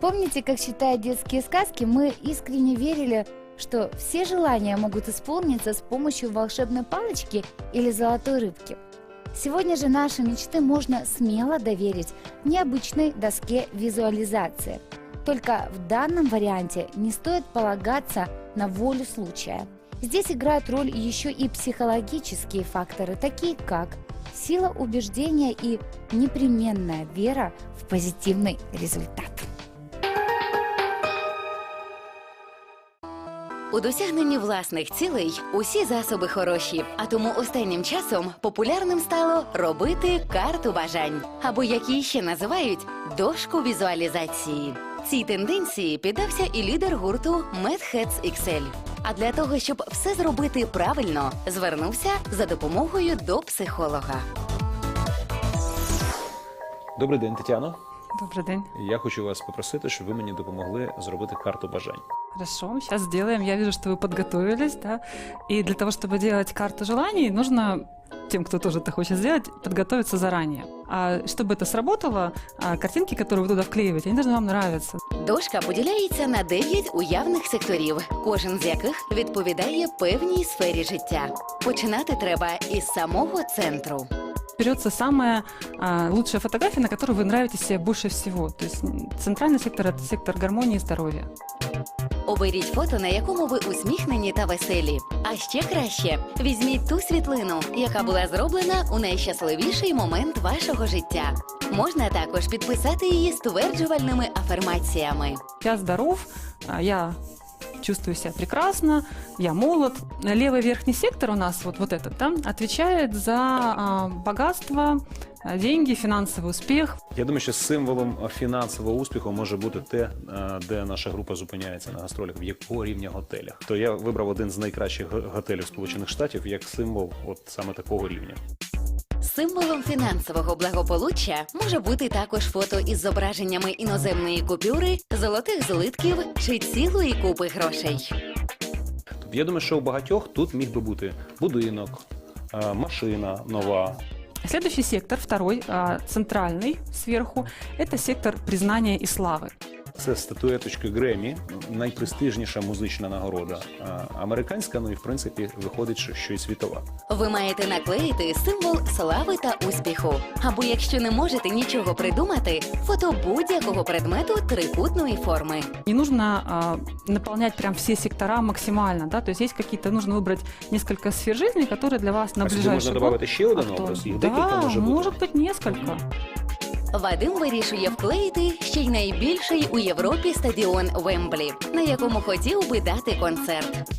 Помните, как читая детские сказки, мы искренне верили, что все желания могут исполниться с помощью волшебной палочки или золотой рыбки. Сегодня же наши мечты можно смело доверить необычной доске визуализации. Только в данном варианте не стоит полагаться на волю случая. Здесь играют роль еще и психологические факторы, такие как сила убеждения и непременная вера в позитивный результат. У досягненні власних цілей усі засоби хороші, а тому останнім часом популярним стало робити карту бажань, або як її ще називають дошку візуалізації. Цій тенденції піддався і лідер гурту Hats XL. А для того, щоб все зробити правильно, звернувся за допомогою до психолога. Добрий день, Тетяно. Добрый день. Я хочу вас попросити, щоб ви мені допомогли зробити карту бажань. Хорошо, сейчас сделаем. Я вижу, что вы подготовились, да. И для того, чтобы делать карту желаний, нужно тем, кто тоже это хочет сделать, подготовиться заранее. А чтобы это сработало, а, картинки, которые вы туда вклеиваете, они должны вам нравиться. Дошка поділяється на 9 уявних секторів, кожен з яких відповідає певній сфері життя. Починати треба із самого центру. Берется самая а, лучшая фотография, на которой вы нравитесь себе больше всего. То есть м, центральный сектор – это сектор гармонии и здоровья. Оберіть фото, на якому ви усміхнені та веселі. А ще краще візьміть ту світлину, яка була зроблена у найщасливіший момент вашого життя. Можна також підписати її стверджувальними афермаціями. Я здоров, а, я чувствую себя прекрасно, я молод. Левый верхний сектор у нас, вот, вот этот, да, отвечает за а, богатство, а, деньги, финансовый успех. Я думаю, що символом фінансового успіху може бути те, е, де наша група зупиняється на гастролях, в якого рівня готелях. То я вибрав один з найкращих г- готелів Сполучених Штатів як символ от саме такого рівня. Символом фінансового благополуччя може бути також фото із зображеннями іноземної купюри, золотих злитків чи цілої купи грошей. Тобто я думаю, що у багатьох тут міг би бути будинок, е, машина нова. Следующий сектор, второй, а, центральный сверху, это сектор признания и славы. Це статуеточка Гремі, найпрестижніша музична нагорода. Е, Американська, ну і в принципі виходить, що, що й світова. Ви маєте наклеїти символ слави та успіху. Або якщо не можете нічого придумати, фото будь-якого предмету трикутної форми. Не нужно а, наполнять прям все сектора максимально, да, то есть есть какие-то, нужно выбрать несколько сфер жизни, которые для вас на А сюди ближайший можна год додати ще один актуальны. образ, їх декілька Да, може бути. может быть несколько. Вадим вирішує вклеїти ще й найбільший у Європі стадіон Вемблі, на якому хотів би дати концерт.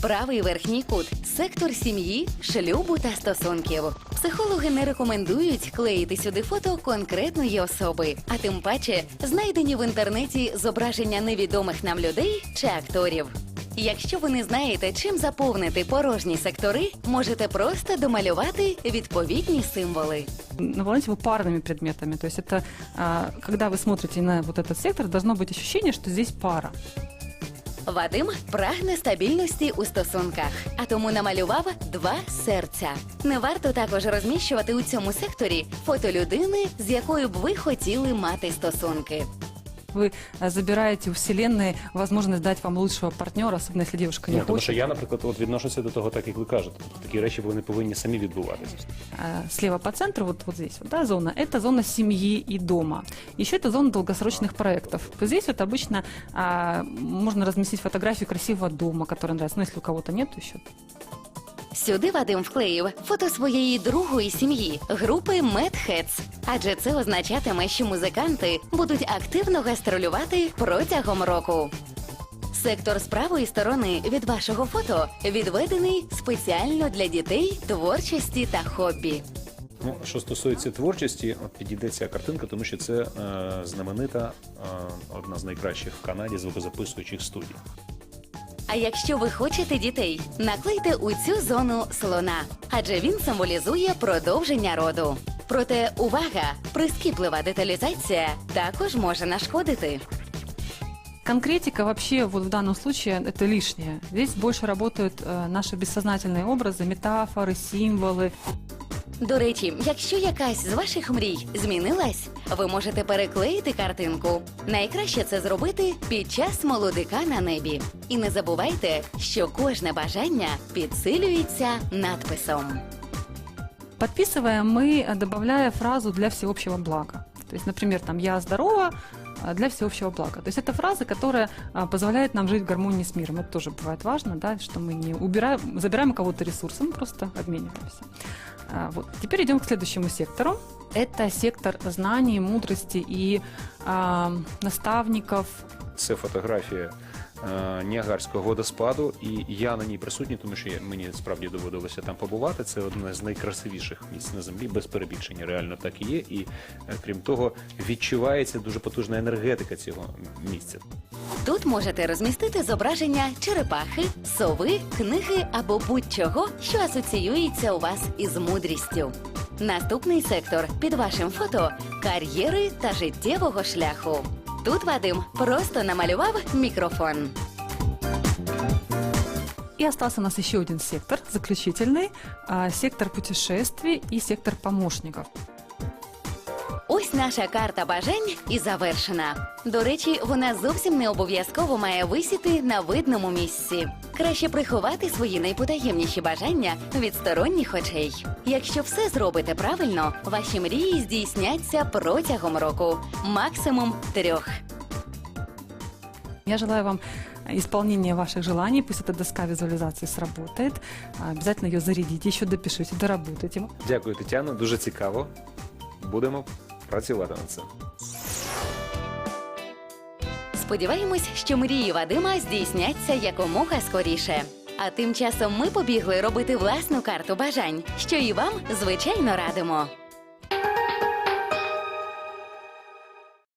Правий верхній кут сектор сім'ї, шлюбу та стосунків. Психологи не рекомендують клеїти сюди фото конкретної особи, а тим паче знайдені в інтернеті зображення невідомих нам людей чи акторів. Якщо ви не знаєте, чим заповнити порожні сектори, можете просто домалювати відповідні символи. Наполняйте его парными предметами. То есть это, а, когда вы смотрите на вот этот сектор, должно быть ощущение, что здесь пара. Вадим прагне стабільності у стосунках, а тому намалював два серця. Не варто також розміщувати у цьому секторі фото людини, з якою б ви хотіли мати стосунки. Вы а, забираете у Вселенной возможность дать вам лучшего партнера, особенно если девушка не Ну, тому хочет. що я, наприклад, от відношуся до того, так як ви кажете. Тобто такі речі вони повинні самі відбуватися. А, слева по центру, вот, вот здесь, вот, да, зона, это зона семьи и дома. Еще это зона долгосрочных проектов. Вот здесь вот обычно а, можно разместить фотографию красивого дома, который нравится. Ну, если у кого-то нет еще. Сюди Вадим вклеїв фото своєї другої сім'ї групи Mad. Адже це означатиме, що музиканти будуть активно гастролювати протягом року. Сектор з правої сторони від вашого фото відведений спеціально для дітей, творчості та хобі. Ну, що стосується творчості, от підійде ця картинка, тому що це е, знаменита, е, одна з найкращих в Канаді звукозаписуючих студій. А якщо ви хочете дітей, наклейте у цю зону слона, адже він символізує продовження роду. Проте увага, прискіплива деталізація також може нашкодити. Конкретика вообще вот в данном случае это лишнее. Здесь больше работают э, наши бессознательные образы, метафоры, символы. До речі, якщо якась з ваших мрій змінилась, ви можете переклеїти картинку. Найкраще це зробити під час молодика на небі. І не забувайте, що кожне бажання підсилюється надписом. Подписываем мы, э, добавляя фразу «для всеобщего блага». То есть, например, там «я здорова», а, для всеобщего блага. То есть это фраза, которая а, позволяет нам жить в гармонии с миром. Это тоже бывает важно, да, что мы не убираем, забираем у кого-то ресурсы, мы просто обмениваемся. А, Вот. Теперь идем к следующему сектору. Это сектор знаний, мудрости и а, наставников, Це фотографія е, Ніагарського водоспаду, і я на ній присутній, тому що мені справді доводилося там побувати. Це одне з найкрасивіших місць на землі, без перебільшення. Реально так і є. І е, крім того, відчувається дуже потужна енергетика цього місця. Тут можете розмістити зображення черепахи, сови, книги або будь-чого, що асоціюється у вас із мудрістю. Наступний сектор під вашим фото кар'єри та життєвого шляху. Тут Вадим просто намалював мікрофон. И остался у нас еще один сектор, заключительный, а, сектор путешествий и сектор помощников. Ось наша карта бажань і завершена. До речі, вона зовсім не обов'язково має висіти на видному місці. Краще приховати свої найпотаємніші бажання від сторонніх очей. Якщо все зробите правильно, ваші мрії здійсняться протягом року, максимум трьох. Я желаю вам исполнения ваших желаний. Пусть эта доска визуализации сработает. Обязательно ее зарядите, еще допишите, доработайте. Дякую, Тетяно. Дуже цікаво. Будемо працювати над цим. Сподіваємось, що мрії Вадима здійсняться якомога скоріше. А тим часом ми побігли робити власну карту бажань, що і вам звичайно радимо.